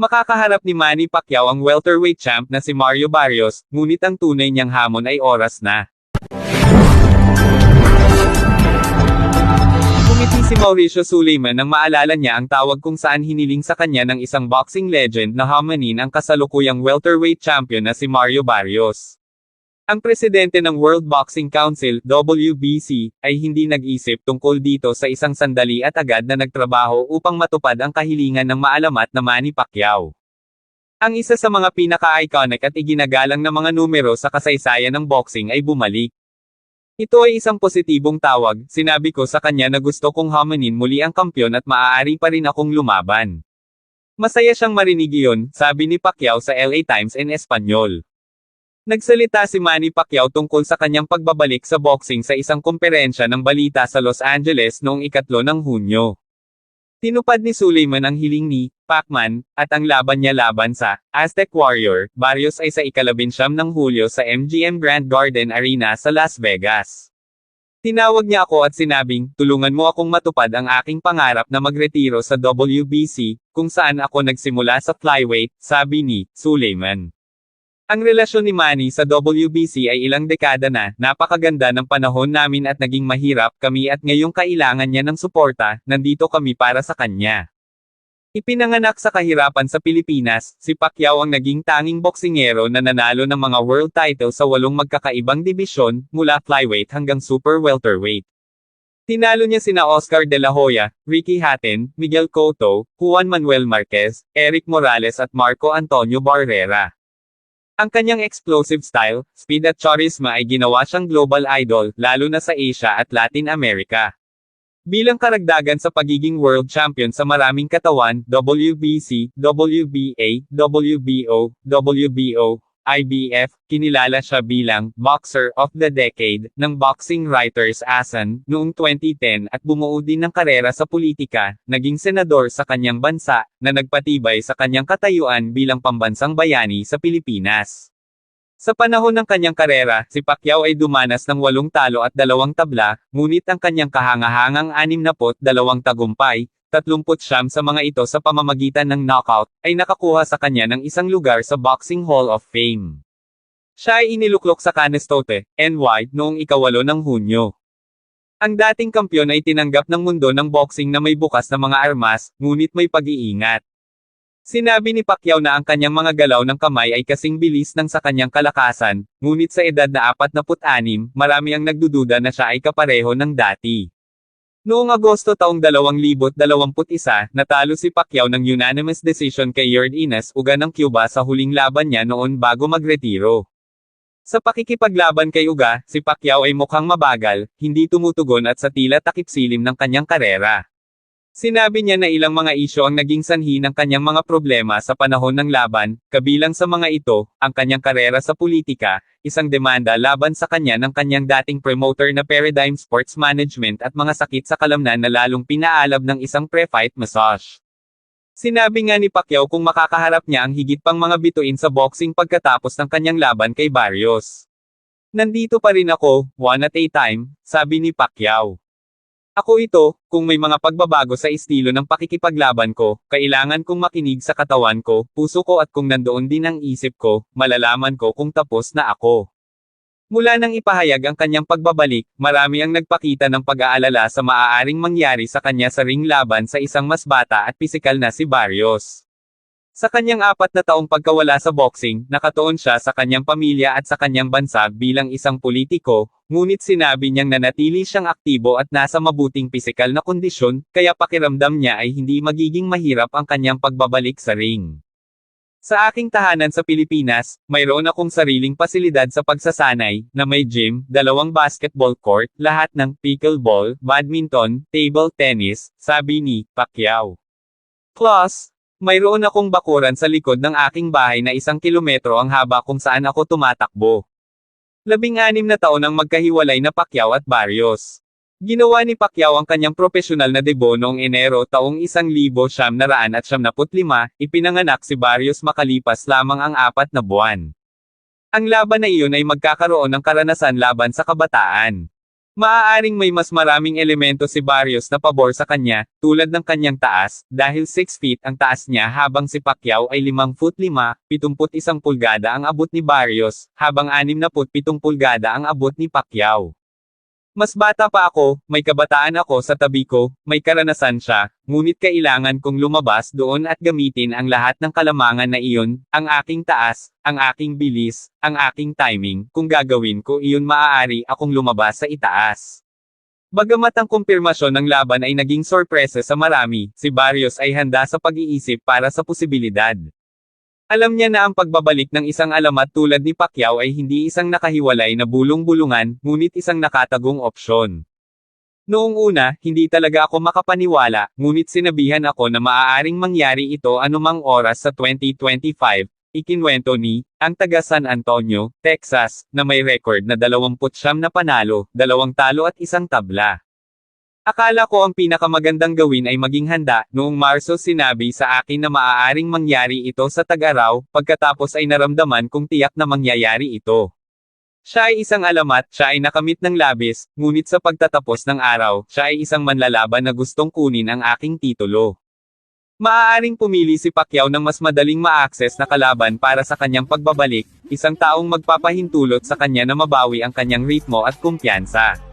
Makakaharap ni Manny Pacquiao ang welterweight champ na si Mario Barrios, ngunit ang tunay niyang hamon ay oras na. Kumiti si Mauricio Suleiman nang maalala niya ang tawag kung saan hiniling sa kanya ng isang boxing legend na hamanin ang kasalukuyang welterweight champion na si Mario Barrios. Ang presidente ng World Boxing Council, WBC, ay hindi nag-isip tungkol dito sa isang sandali at agad na nagtrabaho upang matupad ang kahilingan ng maalamat na Manny Pacquiao. Ang isa sa mga pinaka-iconic at iginagalang na mga numero sa kasaysayan ng boxing ay bumalik. Ito ay isang positibong tawag, sinabi ko sa kanya na gusto kong hamanin muli ang kampyon at maaari pa rin akong lumaban. Masaya siyang marinig iyon, sabi ni Pacquiao sa LA Times in Espanyol. Nagsalita si Manny Pacquiao tungkol sa kanyang pagbabalik sa boxing sa isang komperensya ng balita sa Los Angeles noong ikatlo ng Hunyo. Tinupad ni Suleiman ang hiling ni Pacman at ang laban niya laban sa Aztec Warrior, Barrios ay sa ikalabinsyam ng Hulyo sa MGM Grand Garden Arena sa Las Vegas. Tinawag niya ako at sinabing, tulungan mo akong matupad ang aking pangarap na magretiro sa WBC, kung saan ako nagsimula sa flyweight, sabi ni Suleiman. Ang relasyon ni Manny sa WBC ay ilang dekada na, napakaganda ng panahon namin at naging mahirap kami at ngayong kailangan niya ng suporta, nandito kami para sa kanya. Ipinanganak sa kahirapan sa Pilipinas, si Pacquiao ang naging tanging boksingero na nanalo ng mga world title sa walong magkakaibang dibisyon, mula flyweight hanggang super welterweight. Tinalo niya sina Oscar De La Hoya, Ricky Hatton, Miguel Cotto, Juan Manuel Marquez, Eric Morales at Marco Antonio Barrera. Ang kanyang explosive style, speed at charisma ay ginawa siyang global idol, lalo na sa Asia at Latin America. Bilang karagdagan sa pagiging world champion sa maraming katawan, WBC, WBA, WBO, WBO, IBF, kinilala siya bilang Boxer of the Decade ng Boxing Writers Asan noong 2010 at bumuo din ng karera sa politika, naging senador sa kanyang bansa, na nagpatibay sa kanyang katayuan bilang pambansang bayani sa Pilipinas. Sa panahon ng kanyang karera, si Pacquiao ay dumanas ng walong talo at dalawang tabla, ngunit ang kanyang kahangahangang 62 tagumpay, 30 sa mga ito sa pamamagitan ng knockout, ay nakakuha sa kanya ng isang lugar sa Boxing Hall of Fame. Siya ay iniluklok sa Canestote, NY, noong ikawalo ng Hunyo. Ang dating kampyon ay tinanggap ng mundo ng boxing na may bukas na mga armas, ngunit may pag-iingat. Sinabi ni Pacquiao na ang kanyang mga galaw ng kamay ay kasing bilis ng sa kanyang kalakasan, ngunit sa edad na 46, marami ang nagdududa na siya ay kapareho ng dati. Noong Agosto taong 2021, natalo si Pacquiao ng unanimous decision kay Yord Ines Uga ng Cuba sa huling laban niya noon bago magretiro. Sa pakikipaglaban kay Uga, si Pacquiao ay mukhang mabagal, hindi tumutugon at sa tila takip silim ng kanyang karera. Sinabi niya na ilang mga isyo ang naging sanhi ng kanyang mga problema sa panahon ng laban, kabilang sa mga ito, ang kanyang karera sa politika, isang demanda laban sa kanya ng kanyang dating promoter na Paradigm Sports Management at mga sakit sa kalamnan na lalong pinaalab ng isang pre-fight massage. Sinabi nga ni Pacquiao kung makakaharap niya ang higit pang mga bituin sa boxing pagkatapos ng kanyang laban kay Barrios. Nandito pa rin ako, one at a time, sabi ni Pacquiao. Ako ito, kung may mga pagbabago sa estilo ng pakikipaglaban ko, kailangan kong makinig sa katawan ko, puso ko at kung nandoon din ang isip ko, malalaman ko kung tapos na ako. Mula nang ipahayag ang kanyang pagbabalik, marami ang nagpakita ng pag-aalala sa maaaring mangyari sa kanya sa ring laban sa isang mas bata at pisikal na si Barrios. Sa kanyang apat na taong pagkawala sa boxing, nakatuon siya sa kanyang pamilya at sa kanyang bansa bilang isang politiko, ngunit sinabi niyang nanatili siyang aktibo at nasa mabuting pisikal na kondisyon, kaya pakiramdam niya ay hindi magiging mahirap ang kanyang pagbabalik sa ring. Sa aking tahanan sa Pilipinas, mayroon akong sariling pasilidad sa pagsasanay, na may gym, dalawang basketball court, lahat ng pickleball, badminton, table tennis, sabi ni Pacquiao. Plus, mayroon akong bakuran sa likod ng aking bahay na isang kilometro ang haba kung saan ako tumatakbo. Labing-anim na taon ang magkahiwalay na Pacquiao at Barrios. Ginawa ni Pacquiao ang kanyang profesional na debo noong Enero taong 1975, ipinanganak si Barrios makalipas lamang ang apat na buwan. Ang laban na iyon ay magkakaroon ng karanasan laban sa kabataan. Maaaring may mas maraming elemento si Barrios na pabor sa kanya, tulad ng kanyang taas, dahil 6 feet ang taas niya habang si Pacquiao ay 5 foot 5, 71 pulgada ang abot ni Barrios, habang 67 pulgada ang abot ni Pacquiao. Mas bata pa ako, may kabataan ako sa tabi ko, may karanasan siya, ngunit kailangan kong lumabas doon at gamitin ang lahat ng kalamangan na iyon, ang aking taas, ang aking bilis, ang aking timing, kung gagawin ko iyon maaari akong lumabas sa itaas. Bagamat ang kumpirmasyon ng laban ay naging sorpresa sa marami, si Barrios ay handa sa pag-iisip para sa posibilidad. Alam niya na ang pagbabalik ng isang alamat tulad ni Pacquiao ay hindi isang nakahiwalay na bulong-bulungan, ngunit isang nakatagong opsyon. Noong una, hindi talaga ako makapaniwala, ngunit sinabihan ako na maaaring mangyari ito anumang oras sa 2025, ikinwento ni, ang taga San Antonio, Texas, na may record na 29 na panalo, dalawang talo at isang tabla. Akala ko ang pinakamagandang gawin ay maging handa, noong Marso sinabi sa akin na maaaring mangyari ito sa tag-araw, pagkatapos ay naramdaman kong tiyak na mangyayari ito. Siya ay isang alamat, siya ay nakamit ng labis, ngunit sa pagtatapos ng araw, siya ay isang manlalaban na gustong kunin ang aking titulo. Maaaring pumili si Pacquiao ng mas madaling ma-access na kalaban para sa kanyang pagbabalik, isang taong magpapahintulot sa kanya na mabawi ang kanyang ritmo at kumpiyansa.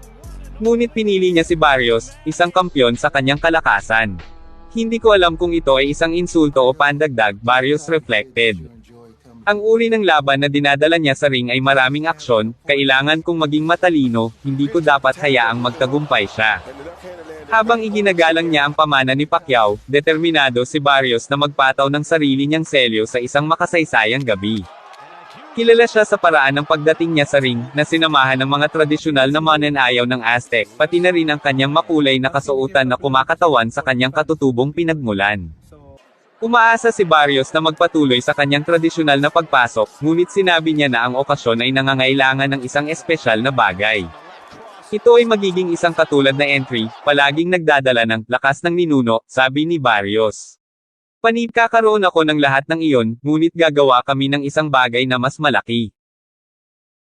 Ngunit pinili niya si Barrios, isang kampyon sa kanyang kalakasan. Hindi ko alam kung ito ay isang insulto o pandagdag, Barrios reflected. Ang uri ng laban na dinadala niya sa ring ay maraming aksyon, kailangan kong maging matalino, hindi ko dapat hayaang magtagumpay siya. Habang iginagalang niya ang pamana ni Pacquiao, determinado si Barrios na magpataw ng sarili niyang selyo sa isang makasaysayang gabi. Kilala siya sa paraan ng pagdating niya sa ring, na sinamahan ng mga tradisyonal na mananayaw ng Aztec, pati na rin ang kanyang makulay na kasuotan na kumakatawan sa kanyang katutubong pinagmulan. Umaasa si Barrios na magpatuloy sa kanyang tradisyonal na pagpasok, ngunit sinabi niya na ang okasyon ay nangangailangan ng isang espesyal na bagay. Ito ay magiging isang katulad na entry, palaging nagdadala ng lakas ng ninuno, sabi ni Barrios. Panib kakaroon ako ng lahat ng iyon, ngunit gagawa kami ng isang bagay na mas malaki.